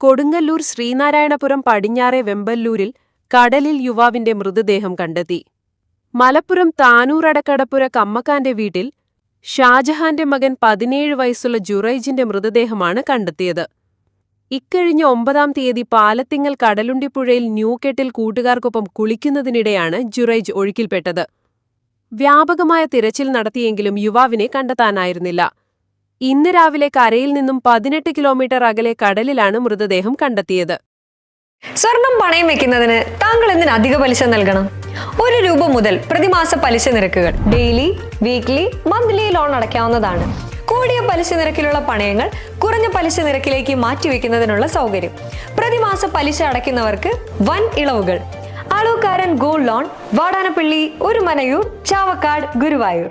Kodungallur Sreenarayanapuram പടിഞ്ഞാറെ വെമ്പല്ലൂരിൽ കടലിൽ യുവാവിന്റെ മൃതദേഹം കണ്ടെത്തി. മലപ്പുറം താനൂറടക്കടപ്പുര കമ്മക്കാന്റെ വീട്ടിൽ ഷാജഹാന്റെ മകൻ പതിനേഴ് വയസ്സുള്ള ജുറൈജിന്റെ മൃതദേഹമാണ് കണ്ടെത്തിയത്. ഇക്കഴിഞ്ഞ ഒമ്പതാം തീയതി പാലത്തിങ്ങൽ കടലുണ്ടിപ്പുഴയിൽ ന്യൂകെട്ടിൽ കൂട്ടുകാർക്കൊപ്പം കുളിക്കുന്നതിനിടെയാണ് ജുറൈജ് ഒഴുക്കിൽപ്പെട്ടത്. വ്യാപകമായ തിരച്ചിൽ നടത്തിയെങ്കിലും യുവാവിനെ കണ്ടെത്താനായിരുന്നില്ല. ഇന്ന് രാവിലെ കരയിൽ നിന്നും പതിനെട്ട് കിലോമീറ്റർ അകലെ കടലിലാണ് മൃതദേഹം കണ്ടെത്തിയത്. സ്വർണം പണയം വെക്കുന്നതിന് താങ്കൾ എന്തിന് അധിക പലിശ നൽകണം? ഒരു രൂപ മുതൽ പ്രതിമാസ പലിശ നിരക്കുകൾ ഡെയിലി വീക്ക്ലി മന്ത്ലി ലോൺ അടയ്ക്കാവുന്നതാണ്. കൂടിയ പലിശ നിരക്കിലുള്ള പണയങ്ങൾ കുറഞ്ഞ പലിശ നിരക്കിലേക്ക് മാറ്റിവെക്കുന്നതിനുള്ള സൗകര്യം. പ്രതിമാസ പലിശ അടയ്ക്കുന്നവർക്ക് വൻ ഇളവുകൾ. ആളൂക്കാരൻ ഗോൾഡ് ലോൺ വാടാനപ്പള്ളി ഒരു മനയൂർ ചാവക്കാട് ഗുരുവായൂർ.